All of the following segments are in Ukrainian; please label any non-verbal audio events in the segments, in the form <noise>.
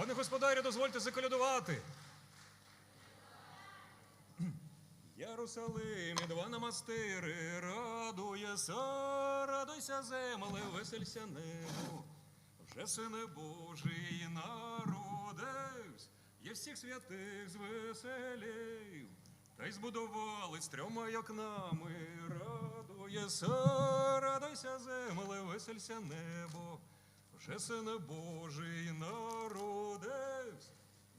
Пане господарю, дозвольте заколядувати. Єрусалимі, два намастири, радуєся, радуйся, земле, веселься небо. Вже сине Божий народився, є всіх святих звеселів. Та й збудували з трьома окнами, радуєся, радуйся, земле, веселься небо. Вже сине Божий народився,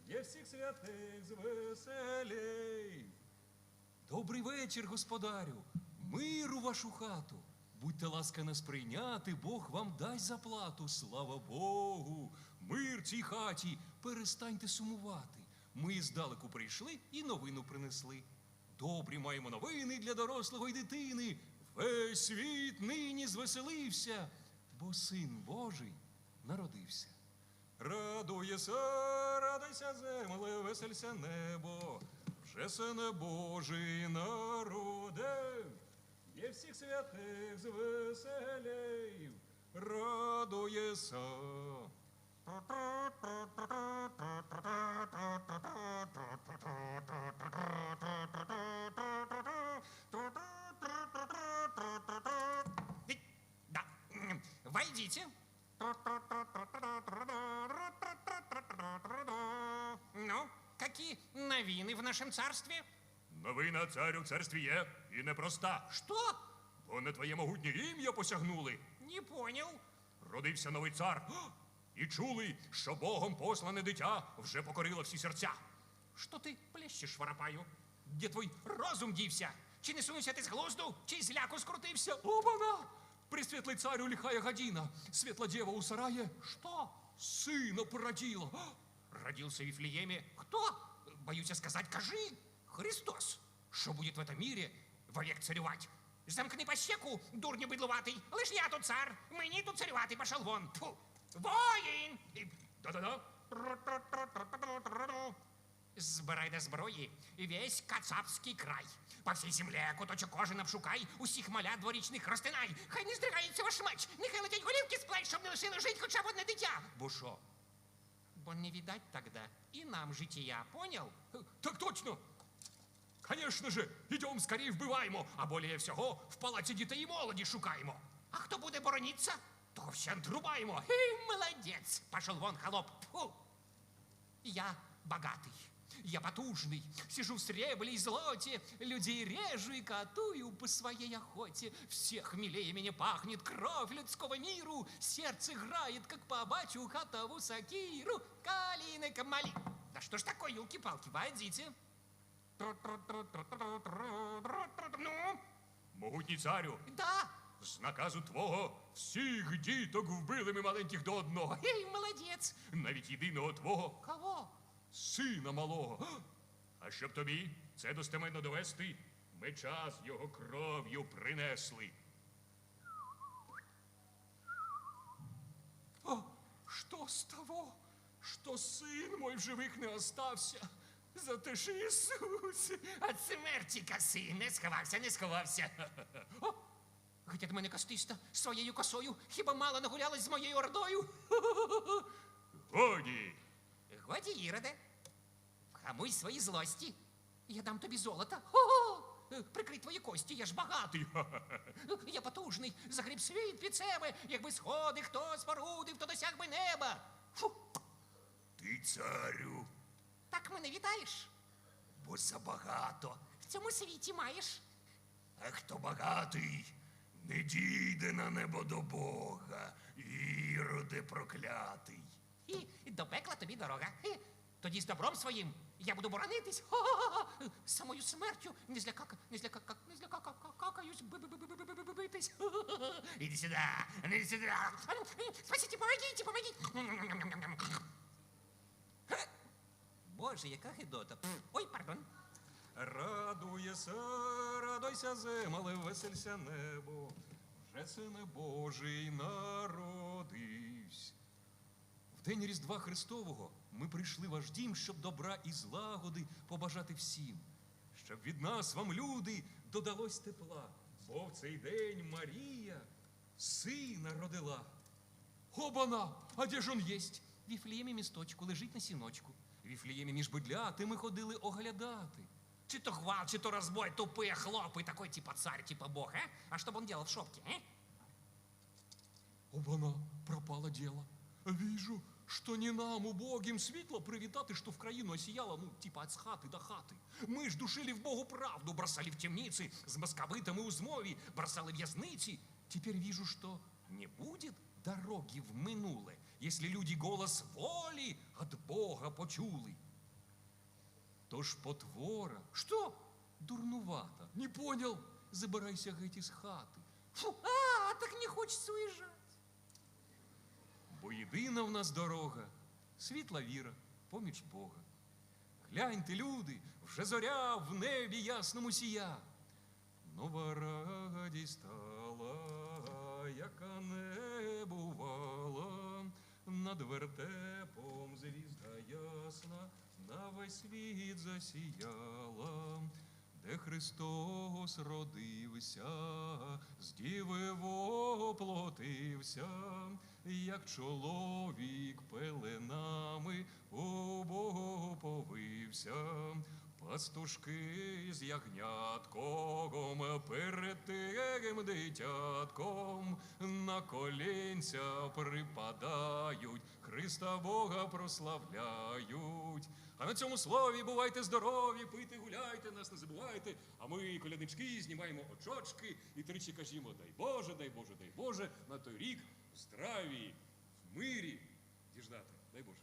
є всіх святих звеселів. Добрий вечір, господарю. Миру вашу хату. Будьте ласкані сприйняти, Бог вам дасть заплату. Слава Богу! Мир цій хаті. Перестаньте сумувати. Ми здалеку прийшли і новину принесли. Добрі маємо новини для дорослого й дитини. Весь світ нині звеселився, бо син Божий народився. Радуєся, радуйся, земле, веселься небо, вже сине Божий народив, є всіх святих звеселів, радуєся. Ведь- Да. Войдите. Новины в нашем царстве? Новина царю в царстві є і непроста, Что? бо на твоє могутнє ім'я посягнули. Не понял. Родився новий цар, і чули, що Богом послане дитя вже покорило всі серця. Що ти плещеш, воропаю? Де твій розум дівся? Чи не сунувся ти з глузду, чи з ляку скрутився? Обана! Пресвітлий царю лихая година, світла дєва у сараї, Что? сина породила. Родился в Вифлееме. Кто? Боюсь сказать, кажи. Христос. Что будет в этом мире вовек царювать? Замкни пощеку, дурню быдлуватый. Лишь я тут цар, мені тут царюватый пошел вон. Тьфу. Воїн! І- Да-да-да. Збирай до зброї весь кацапський край. По всій землі куточок кожи навшукай, усіх малят дворічних розтинай. Хай не здригається ваш меч, нехай летять голівки з плеч, щоб не лишили жить хоча б одне дитя. Бо що? Бо не видать тогда и нам жития, понял? Так точно. Конечно же, идем скорее вбиваємо, а более всього в палаці дітей і молоді шукаємо. А хто буде борониться, то всем трубаємо. Эй, молодець! Пошел вон, холоп. Фу. Я богатый, я потужный, сижу в сребле и злоте, людей режу и катую по своей охоте. Всех милее меня пахнет кровь людского миру, сердце играет, как по бачу хатову сакиру. Калины камали. Да что ж такое, елки-палки, водите. Ну, Могутній царю, да, з наказу твого всіх діток вбили ми маленьких до одного. эй, молодец. Навіть єдиного твого Кого? Сина малого. А щоб тобі це достеменно довести, ми час його кров'ю принесли. О, що з того, що син мой в живих не остався? За те ж Ісус. От смерті коси не сховався, не сховався. О, від мене костиста своєю косою, хіба мало нагулялась з моєю ордою? Годі, Годі, Іроде, вхамуй свої злості. Я дам тобі золото. О, прикрий твої кості, я ж багатий. <laughs> Я потужний, загріб світ під себе. Якби сходи хто спорудив, то досяг би неба. Фу, ти царю, так мене вітаєш? бо забагато. В цьому світі маєш. А хто багатий, не дійде на небо до Бога, іроде проклятий. І до пекла тобі дорога. Тоді з добром своїм я буду боронитись. Самою смертю не злякака, не злякака, не злякака, какаюсь, битись. Іди сюди, іди сюди. А Спасите, помогите, помогите. Боже, яка гидота. Ой, пардон. Радуєся, радуйся, земле, веселься небо, вже сине Божий народився. В день Різдва Христового ми прийшли в ваш дім, щоб добра і злагоди побажати всім, щоб від нас вам, люди, додалось тепла, бо в цей день Марія сина родила. Обана, а де ж он єсть? в Віфліємі місточку лежить на сіночку. В Віфліємі між бидляти ми ходили оглядати. Чи то гвалт, чи то разбой, тупые хлопы, такой типа царь, типа бог, а? А что бы он делал в шопке, а? Обана, пропало дело. Вижу, что не нам, убогим, світло привітати, что в країну осіяло, ну, типа от хати до хати. Ми ж душили в Богу правду, бросали в темницы, с московитами у змові, бросали в'язниці. Теперь вижу, что не будет дороги в минуле, если люди голос воли от Бога почули. Тож потвора, що? Дурнувата, не понял, забирайся геть із хати. Фу, а, так не хочется уезжать. Бо єдина в нас дорога, світла віра, поміч Бога. Гляньте, люди, вже зоря в небі ясному сія. Нова радість стала, яка не бувала, над вертепом звізда ясна, на весь світ засіяла, де Христос родився, з діви воплотився, як чоловік пеленами Богу. Пастушки з ягнятком перед тим дитятком на колінця припадають, Христа Бога прославляють. А на цьому слові бувайте здорові, пийте, гуляйте, нас не забувайте. А ми, коляднички, знімаємо очочки і тричі кажімо, дай Боже, дай Боже, дай Боже, на той рік в здраві, в мирі діждати. Дай Боже.